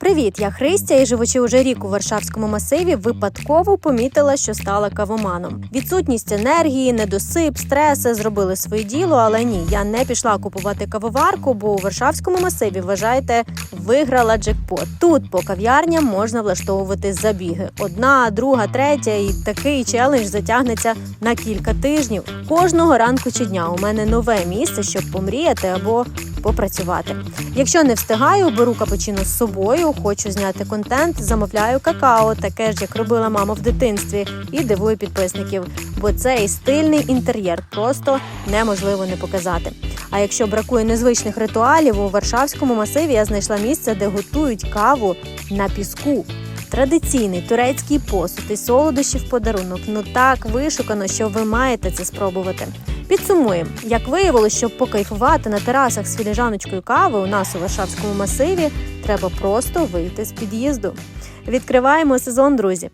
Привіт, я Христя і живучи уже рік у Варшавському масиві, випадково помітила, що стала кавоманом. Відсутність енергії, недосип, стреси зробили своє діло, але ні, я не пішла купувати кавоварку, бо у Варшавському масиві, вважаєте, виграла джекпот. Тут по кав'ярням можна влаштовувати забіги. Одна, друга, третя, і такий челендж затягнеться на кілька тижнів. Кожного ранку чи дня у мене нове місце, щоб помріяти або попрацювати. Якщо не встигаю, беру капучино з собою, хочу зняти контент, замовляю какао, таке ж як робила мама в дитинстві, і дивую підписників. Бо цей стильний інтер'єр просто неможливо не показати. А якщо бракує незвичних ритуалів, у Варшавському масиві я знайшла місце, де готують каву на піску. Традиційний турецький посуд і солодощі в подарунок. Ну так вишукано, що ви маєте це спробувати. Підсумуємо, як виявилось, щоб покайфувати на терасах з філіжаночкою кави у нас у Варшавському масиві, треба просто вийти з під'їзду. Відкриваємо сезон, друзі.